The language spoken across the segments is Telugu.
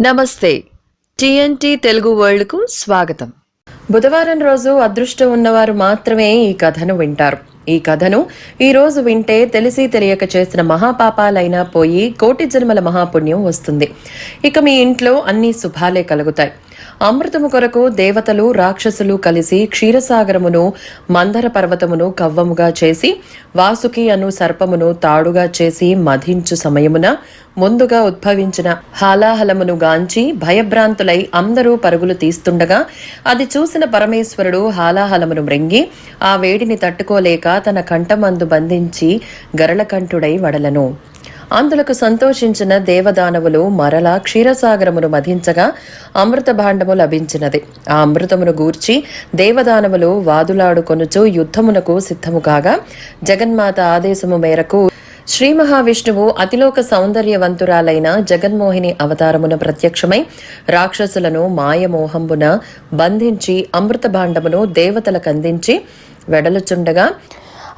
నమస్తే. టిఎన్టీ తెలుగు వరల్డ్కు స్వాగతం. బుధవారం రోజు అదృష్టం ఉన్నవారు మాత్రమే ఈ కథను వింటారు. ఈ కథను ఈ రోజు వింటే తెలిసి తెలియక చేసిన మహాపాపాలైనా పోయి కోటి జన్మల మహాపుణ్యం వస్తుంది. ఇక మీ ఇంట్లో అన్ని శుభాలే కలుగుతాయి. అమృతము కొరకు దేవతలు రాక్షసులు కలిసి క్షీరసాగరమును మందర పర్వతమును కవ్వముగా చేసి వాసుకి అను సర్పమును తాడుగా చేసి మధించు సమయమున ముందుగా ఉద్భవించిన హాలాహలమును గాంచి భయభ్రాంతులై అందరూ పరుగులు తీస్తుండగా అది చూసిన పరమేశ్వరుడు హాలాహలమును మృంగి ఆ వేడిని తట్టుకోలేక తన కంఠమందు బంధించి గరళకంఠుడై వడలను. అందులకు సంతోషించిన దేవదానవులు మరల క్షీరసాగరమును మధించగా అమృత భాండము లభించినది. ఆ అమృతమును గూర్చి దేవదానవులు వాదులాడుకొనుచు యుద్ధమునకు సిద్ధము కాగా జగన్మాత ఆదేశము మేరకు శ్రీ మహావిష్ణువు అతిలోక సౌందర్యవంతురాలైన జగన్మోహిని అవతారమున ప్రత్యక్షమై రాక్షసులను మాయమోహంబున బంధించి అమృత భాండమును దేవతలకు అందించి వెడలుచుండగా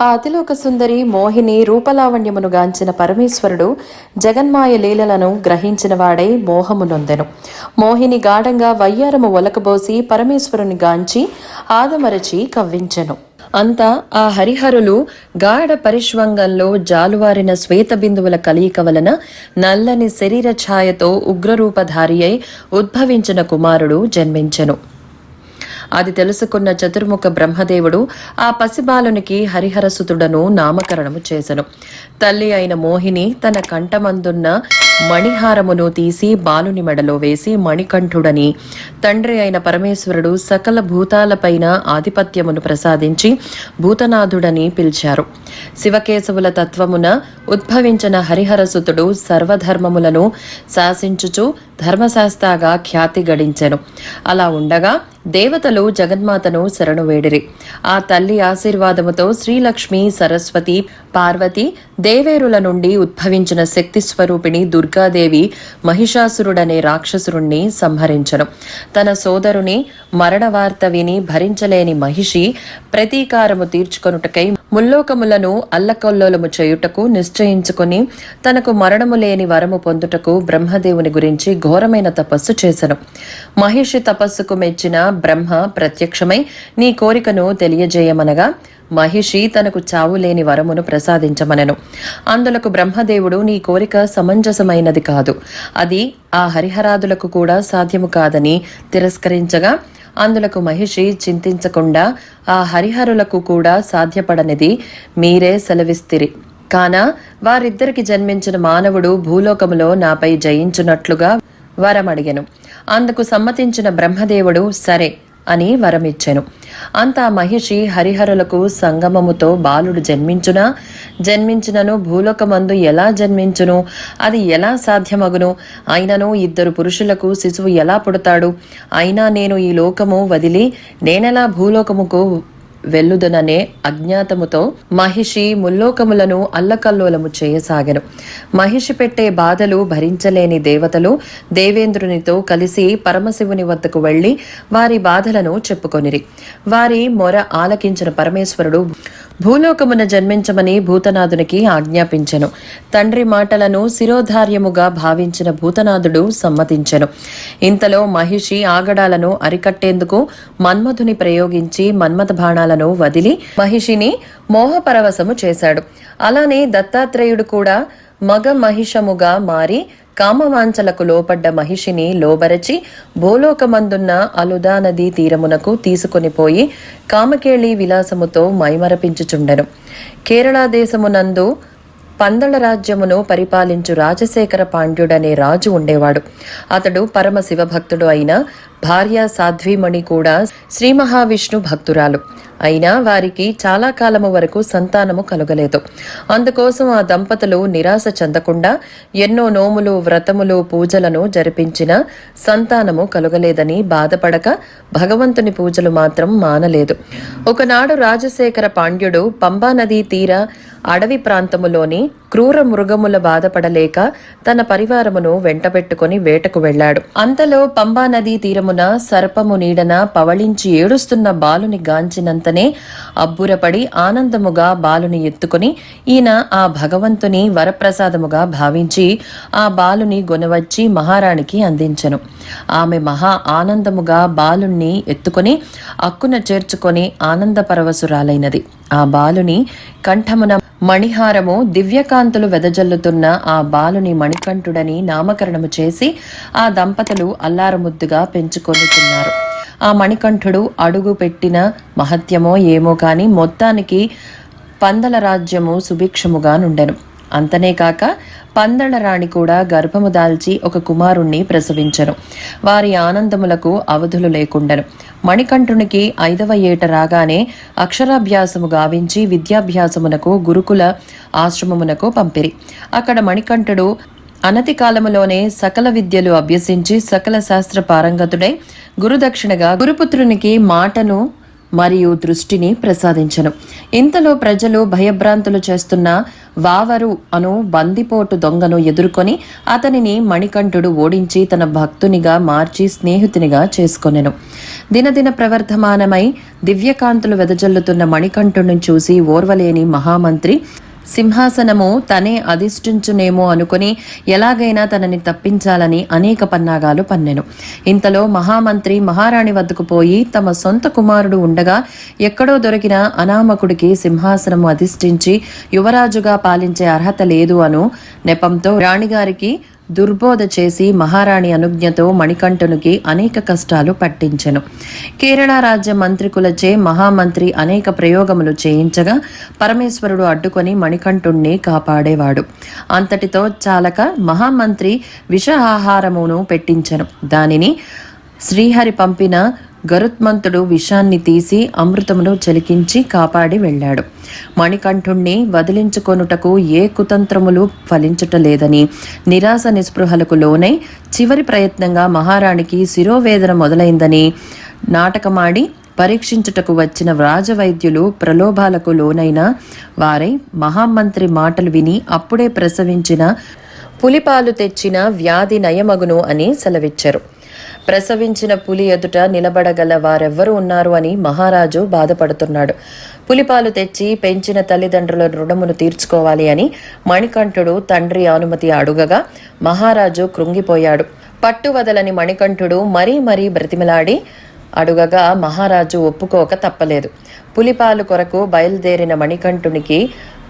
ఆ అతిలోక సుందరి మోహిని రూపలావణ్యమును గాంచిన పరమేశ్వరుడు జగన్మాయ లీలలను గ్రహించిన వాడై మోహము నొందెను. మోహిని గాఢంగా వయ్యారము ఒలకబోసి పరమేశ్వరుని గాంచి ఆదమరచి కవ్వించెను. అంతా ఆ హరిహరులు గాఢ పరిష్వంగంలో జాలువారిన శ్వేత బిందువుల కలయిక వలన నల్లని శరీర ఛాయతో ఉగ్రరూపధారి అయి ఉద్భవించిన కుమారుడు జన్మించెను. అది తెలుసుకున్న చతుర్ముఖ బ్రహ్మదేవుడు ఆ పసిబాలునికి హరిహరసుతుడను నామకరణము చేసెను. తల్లి అయిన మోహిని తన కంఠమందున్న మణిహారమును తీసి బాలుని మెడలో వేసి మణికంఠుడని తండ్రి అయిన పరమేశ్వరుడు సకల భూతాలపైన ఆధిపత్యమును ప్రసాదించి భూతనాథుడని పిలిచారు. శివకేశవుల తత్వమున ఉద్భవించిన హరిహరసుతుడు సర్వధర్మములను శాసించుచు ధర్మశాస్తాగా ఖ్యాతి గడించెను. అలా ఉండగా దేవతలు జగన్మాతను శరణు వేడిరి. ఆ తల్లి ఆశీర్వాదముతో శ్రీలక్ష్మి సరస్వతి పార్వతి దేవేరుల నుండి ఉద్భవించిన శక్తి స్వరూపిణి దుర్గాదేవి మహిషాసురుడనే రాక్షసురుణ్ణి సంహరించను. తన సోదరుని మరణ వార్త విని భరించలేని మహిషి ప్రతీకారము తీర్చుకొనుటకై ముల్లోకములను అల్లకొల్లోలము చేయుటకు నిశ్చయించుకొని తనకు మరణము లేని వరము పొందుటకు బ్రహ్మదేవుని గురించి ఘోరమైన తపస్సు చేశను మహిషి తపస్సుకు మెచ్చిన బ్రహ్మ ప్రత్యక్షమై నీ కోరికను తెలియజేయమనగా మహిషి తనకు చావు లేని వరమును ప్రసాదించమనను. అందులకు బ్రహ్మదేవుడు నీ కోరిక సమంజసమైనది కాదు. అది ఆ హరిహరాదులకు కూడా సాధ్యము కాదని తిరస్కరించగా అందులకు మహిషి చింతించకుండా ఆ హరిహరులకు కూడా సాధ్యపడనిది. మీరే సెలవిస్తిరి. కాన వారిద్దరికి జన్మించిన మానవుడు భూలోకములో నాపై జయించున్నట్లుగా వరమడిగెను. అందుకు సమ్మతించిన బ్రహ్మదేవుడు సరే అని వరమిచ్చెను. అంత మహిషి హరిహరులకు సంగమముతో బాలుడు జన్మించునా? జన్మించినను భూలోకమందు ఎలా జన్మించును? అది ఎలా సాధ్యమగును? అయినను ఇద్దరు పురుషులకు శిశువు ఎలా పుడతాడు? అయినా నేను ఈ లోకము వదిలి నేనెలా భూలోకముకు వెల్లుదననే అజ్ఞాతముతో మహిషి ముల్లోకములను అల్లకల్లోలము చేయసాగెను. మహిషి పెట్టే బాధలు భరించలేని దేవతలు దేవేంద్రునితో కలిసి పరమశివుని వద్దకు వెళ్ళి వారి బాధలను చెప్పుకొనిరి. వారి మొర ఆలకించిన పరమేశ్వరుడు భూలోకమున జన్మించమని భూతనాథునికి ఆజ్ఞాపించెను. తండ్రి మాటలను శిరోధార్యముగా భావించిన భూతనాథుడు సమ్మతించెను. ఇంతలో మహిషి ఆగడాలను అరికట్టేందుకు మన్మధుని ప్రయోగించి మన్మథ బాణాలను వదిలి మహిషిని మోహపరవశము చేశాడు. అలానే దత్తాత్రేయుడు కూడా మగ మహిషముగా మారి కామవాంఛలకు లోపడ్డ మహిషిని లోబరచి భూలోకమందున్న అలుదా నదీ తీరమునకు తీసుకొని పోయి కామకేళి విలాసముతో మైమరపించుచుండెను. కేరళ దేశమునందు పందళ రాజ్యమును పరిపాలించు రాజశేఖర పాండ్యుడనే రాజు ఉండేవాడు. అతడు పరమ శివభక్తుడు అయిన భార్య సాధ్వీమణి కూడా శ్రీ మహావిష్ణు భక్తురాలు. అయినా వారికి చాలా కాలము వరకు సంతానము కలుగలేదు. అందుకోసం ఆ దంపతులు నిరాశ చెందకుండా ఎన్నో నోములు వ్రతములు పూజలను జరిపించిన సంతానము కలుగలేదని బాధపడక భగవంతుని పూజలు మాత్రం మానలేదు. ఒకనాడు రాజశేఖర పాండ్యుడు పంబా నదీ తీర అడవి ప్రాంతములోని క్రూర మృగముల బాధపడలేక తన పరివారమును వెంటబెట్టుకుని వేటకు వెళ్ళాడు. అంతలో పంబా నదీ తీరమున సమయమున సర్పము నీడన పవళించి ఏడుస్తున్న బాలుని గాంచినంతనే అబ్బురపడి ఆనందముగా బాలుని ఎత్తుకొని ఈయన ఆ భగవంతుని వరప్రసాదముగా భావించి ఆ బాలుని గొనవచ్చి మహారాణికి అందించెను. ఆమె మహా ఆనందముగా బాలుణ్ణి ఎత్తుకొని అక్కున చేర్చుకొని ఆనందపరవశురాలైనది. ఆ బాలుని కంఠమున మణిహారము దివ్యకాంతులు వెదజల్లుతున్న ఆ బాలుని మణికంఠుడని నామకరణము చేసి ఆ దంపతులు అల్లారముద్దుగా పెంచుకొనుతున్నారు ఆ మణికంఠుడు అడుగు పెట్టిన మహత్యమో ఏమో కానీ మొత్తానికి పందల రాజ్యము సుభిక్షముగా నుండెను. అంతనే కాక పందళరాణి కూడా గర్భము దాల్చి ఒక కుమారుణ్ణి ప్రసవించను. వారి ఆనందములకు అవధులు లేకుండను. మణికంఠునికి ఐదవ ఏట రాగానే అక్షరాభ్యాసము గావించి విద్యాభ్యాసమునకు గురుకుల ఆశ్రమమునకు పంపిరి. అక్కడ మణికంఠుడు అనతి కాలములోనే సకల విద్యలు అభ్యసించి సకల శాస్త్ర పారంగతుడై గురుదక్షిణగా గురుపుత్రునికి మాటను మరియు దృష్టిని ప్రసాదించను. ఇంతలో ప్రజలు భయభ్రాంతులు చేస్తున్న వావరు అను బందిపోటు దొంగను ఎదుర్కొని అతనిని మణికంఠుడు ఓడించి తన భక్తునిగా మార్చి స్నేహితునిగా చేసుకొనెను. దినదిన ప్రవర్ధమానమై దివ్యకాంతులు వెదజల్లుతున్న మణికంఠుడిని చూసి ఓర్వలేని మహామంత్రి సింహాసనము తనే అధిష్ఠించునేమో అనుకుని ఎలాగైనా తనని తప్పించాలని అనేక పన్నాగాలు పన్నెను. ఇంతలో మహామంత్రి మహారాణి వద్దకు పోయి తమ సొంత కుమారుడు ఉండగా ఎక్కడో దొరికిన అనామకుడికి సింహాసనము అధిష్ఠించి యువరాజుగా పాలించే అర్హత లేదు అను నెపంతో రాణిగారికి దుర్బోధ చేసి మహారాణి అనుజ్ఞతో మణికంఠునికి అనేక కష్టాలు పట్టించెను. కేరళ రాజ్య మంత్రికులచే మహామంత్రి అనేక ప్రయోగములు చేయించగా పరమేశ్వరుడు అడ్డుకొని మణికంఠుణ్ణి కాపాడేవాడు. అంతటితో చాలక మహామంత్రి విష ఆహారమును పెట్టించెను. దానిని శ్రీహరి పంపిన గరుత్మంతుడు విషాన్ని తీసి అమృతమును చెలికించి కాపాడి వెళ్ళాడు. మణికంఠుణ్ణి వదిలించుకొనుటకు ఏ కుతంత్రములు ఫలించుట లేదని నిరాశ నిస్పృహలకు లోనై చివరి ప్రయత్నంగా మహారాణికి శిరోవేదన మొదలైందని నాటకమాడి పరీక్షించుటకు వచ్చిన రాజవైద్యులు ప్రలోభాలకు లోనైన వారై మహామంత్రి మాటలు విని అప్పుడే ప్రసవించిన పులిపాలు తెచ్చిన వ్యాధి నయమగును అని సెలవిచ్చారు. ప్రసవించిన పులి ఎదుట నిలబడగల వారెవ్వరు ఉన్నారు అని మహారాజు బాధపడుతున్నాడు. పులిపాలు తెచ్చి పెంచిన తల్లిదండ్రుల రుణమును తీర్చుకోవాలి అని మణికంఠుడు తండ్రి అనుమతి అడుగగా మహారాజు కృంగిపోయాడు. పట్టువదలని మణికంఠుడు మరీ మరీ బ్రతిమలాడి అడుగగా మహారాజు ఒప్పుకోక తప్పలేదు. పులిపాలు కొరకు బయలుదేరిన మణికంఠునికి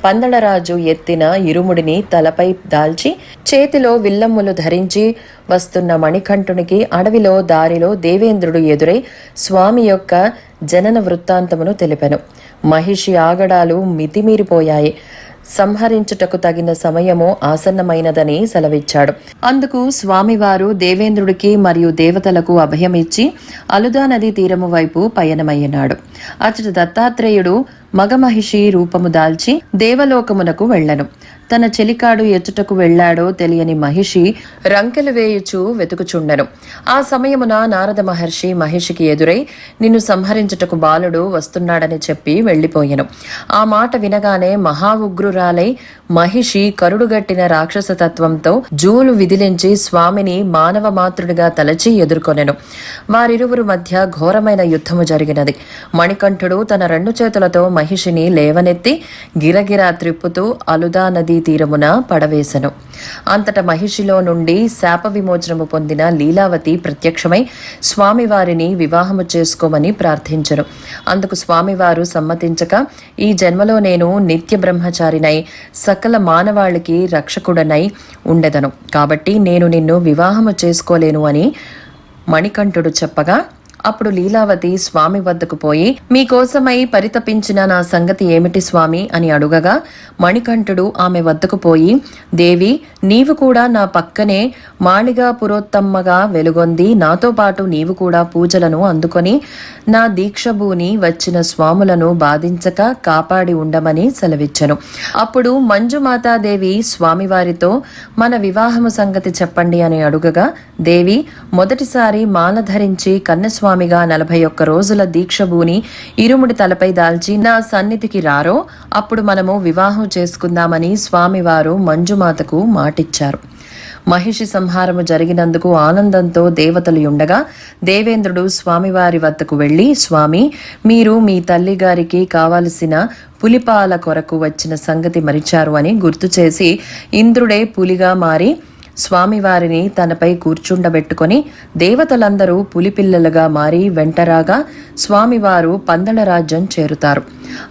పందడరాజు ఎత్తిన ఇరుముడిని తలపై దాల్చి చేతిలో విల్లమ్ములు ధరించి వస్తున్న మణికంఠునికి అడవిలో దారిలో దేవేంద్రుడు ఎదురై స్వామి యొక్క జనన వృత్తాంతమును తెలిపెను. మహిషి ఆగడాలు మితిమీరిపోయాయి. సంహరించుటకు తగిన సమయము ఆసన్నమైనదని సెలవిచ్చాడు. అందుకు స్వామివారు దేవేంద్రుడికి మరియు దేవతలకు అభయమిచ్చి అలుదా నది తీరము వైపు పయనమయ్యనాడు. అతడు దత్తాత్రేయుడు మగమహిషి రూపము దాల్చి దేవలోకమునకు వెళ్ళను. తన చెలికాడు ఎచ్చుటకు వెళ్ళాడో తెలియని మహిషి రంకెలు వేయుచు వెతుకుచుండెను. ఆ సమయమున నారద మహర్షి మహిషికి ఎదురై నిన్ను సంహరించుటకు బాలుడు వస్తున్నాడని చెప్పి వెళ్ళిపోయెను ఆ మాట వినగానే మహా ఉగ్రురాలై మహిషి కరుడుగట్టిన రాక్షస తత్వంతో జూలు విదిలించి స్వామిని మానవ మాతృడిగా తలచి ఎదుర్కొనెను. వారిరువురు మధ్య ఘోరమైన యుద్ధము జరిగినది. మణికంఠుడు తన రెండు చేతులతో మహిషిని లేవనెత్తి గిరగిరా త్రిప్పుతూ అలుదా నదీ తీరమున పడవేశను అంతట మహిషిలో నుండి శాప విమోచనము పొందిన లీలావతి ప్రత్యక్షమై స్వామివారిని వివాహము చేసుకోమని ప్రార్థించను. అందుకు స్వామివారు సమ్మతించక ఈ జన్మలో నేను నిత్య బ్రహ్మచారినై సకల మానవాళికి రక్షకుడనై ఉండెదను. కాబట్టి నేను నిన్ను వివాహము చేసుకోలేను అని మణికంఠుడు చెప్పగా అప్పుడు లీలావతి స్వామి వద్దకు పోయి మీకోసమై పరితపించిన నా సంగతి ఏమిటి స్వామి? అని అడుగగా మణికంఠుడు ఆమె వద్దకు పోయి దేవి నీవు కూడా నా పక్కనే మాళిగా పురోత్తమ్మగా వెలుగొంది. నాతో పాటు నీవు కూడా పూజలను అందుకొని నా దీక్షభూని వచ్చిన స్వాములను బాధించక కాపాడి ఉండమని సెలవిచ్చను. అప్పుడు మంజుమాతాదేవి స్వామివారితో మన వివాహము సంగతి చెప్పండి అని అడుగగా దేవి మొదటిసారి మాల ధరించి స్వామిగా నలభై ఒక్క రోజుల దీక్షభూని ఇరుముడి తలపై దాల్చి నా సన్నిధికి రారో అప్పుడు మనము వివాహం చేసుకుందామని స్వామివారు మంజుమాతకు మాటిచ్చారు. మహిషి సంహారము జరిగినందుకు ఆనందంతో దేవతలు ఉండగా దేవేంద్రుడు స్వామివారి వద్దకు వెళ్ళి స్వామి మీరు మీ తల్లిగారికి కావలసిన పులిపాల కొరకు వచ్చిన సంగతి మరిచారు అని గుర్తు చేసి ఇంద్రుడే పులిగా మారి స్వామివారిని తనపై కూర్చుండబెట్టుకొని దేవతలందరూ పులిపిల్లలుగా మారి వెంటరాగా స్వామివారు పందల రాజ్యం చేరుతారు.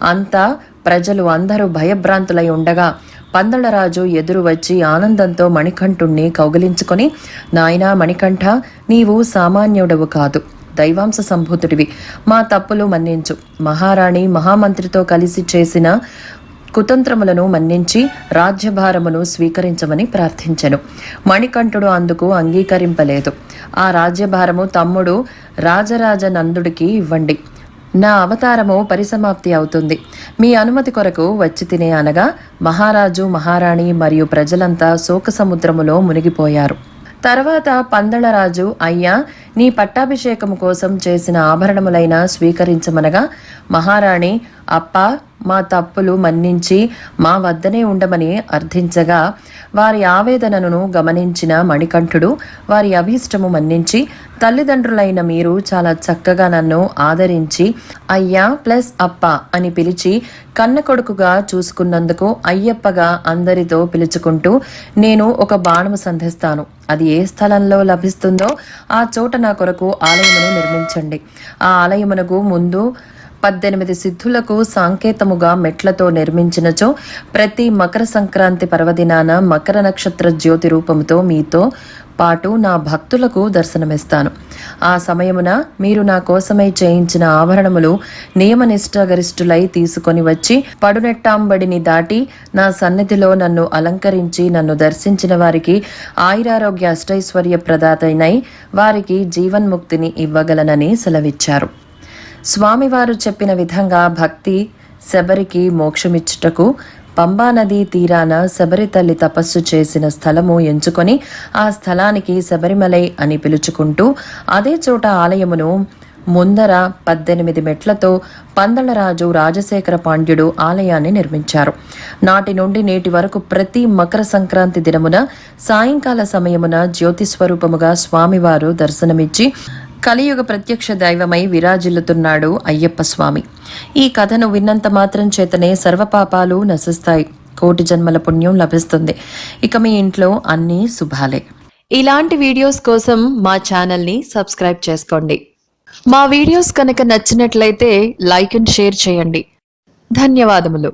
అంతా ప్రజలు అందరూ భయభ్రాంతులై ఉండగా పందళరాజు ఎదురు వచ్చి ఆనందంతో మణికంఠుణ్ణి కౌగిలించుకొని నాయనా మణికంఠ నీవు సామాన్యుడవు కాదు. దైవాంశ సంభూతుడివి. మా తప్పులు మన్నించు. మహారాణి మహామంత్రితో కలిసి చేసిన కుతంత్రములను మన్నించి రాజ్యభారమును స్వీకరించమని ప్రార్థించెను. మణికంఠుడు అందుకు అంగీకరింపలేదు. ఆ రాజ్యభారము తమ్ముడు రాజరాజ నందుడికి ఇవ్వండి. నా అవతారము పరిసమాప్తి అవుతుంది. మీ అనుమతి కొరకు వచ్చి తినే అనగా మహారాజు మహారాణి మరియు ప్రజలంతా శోక సముద్రములో మునిగిపోయారు. తర్వాత పందళరాజు అయ్యా నీ పట్టాభిషేకము కోసం చేసిన ఆభరణములైన స్వీకరించమనగా మహారాణి అప్ప మా తప్పులు మన్నించి మా వద్దనే ఉండమని అర్థించగా వారి ఆవేదనను గమనించిన మణికంఠుడు వారి అభీష్టము మన్నించి తల్లిదండ్రులైన మీరు చాలా చక్కగా నన్ను ఆదరించి అయ్యా ప్లస్ అప్ప అని పిలిచి కన్న కొడుకుగా చూసుకున్నందుకు అయ్యప్పగా అందరితో పిలుచుకుంటూ నేను ఒక బాణము సంధిస్తాను. అది ఏ స్థలంలో లభిస్తుందో ఆ చోట నా కొరకు ఆలయమును నిర్మించండి. ఆ ఆలయమునకు ముందు పద్దెనిమిది సిద్ధులకు సాంకేతముగా మెట్లతో నిర్మించినచో ప్రతి మకర సంక్రాంతి పర్వదినాన మకర నక్షత్ర జ్యోతి రూపముతో మీతో పాటు నా భక్తులకు దర్శనమిస్తాను. ఆ సమయమున మీరు నా కోసమై చేయించిన ఆభరణములు నియమనిష్టగరిష్ఠులై తీసుకొని వచ్చి పడునెట్టాంబడిని దాటి నా సన్నిధిలో నన్ను అలంకరించి నన్ను దర్శించిన వారికి ఆయురారోగ్య అష్టైశ్వర్య ప్రదాతైనై వారికి జీవన్ముక్తిని ఇవ్వగలనని సెలవిచ్చారు. స్వామివారు చెప్పిన విధంగా భక్తి శబరికి మోక్షమిచ్చుటకు పంబానదీ తీరాన శబరి తల్లి తపస్సు చేసిన స్థలము ఎంచుకొని ఆ స్థలానికి శబరిమలై అని పిలుచుకుంటూ అదే చోట ఆలయమును ముందర పద్దెనిమిది మెట్లతో పందళరాజు రాజశేఖర పాండ్యుడు ఆలయాన్ని నిర్మించారు. నాటి నుండి నేటి వరకు ప్రతి మకర సంక్రాంతి దినమున సాయంకాల సమయమున జ్యోతిస్వరూపముగా స్వామివారు దర్శనమిచ్చి కలియుగ ప్రత్యక్ష దైవమై విరాజిల్లుతున్నాడు అయ్యప్ప స్వామి. ఈ కథను విన్నంత మాత్రం చేతనే సర్వపాపాలు నశిస్తాయి. కోటి జన్మల పుణ్యం లభిస్తుంది. ఇక మీ ఇంట్లో అన్నీ శుభాలే. ఇలాంటి వీడియోస్ కోసం మా ఛానల్ని సబ్స్క్రైబ్ చేసుకోండి. మా వీడియోస్ కనుక నచ్చినట్లయితే లైక్ అండ్ షేర్ చేయండి. ధన్యవాదములు.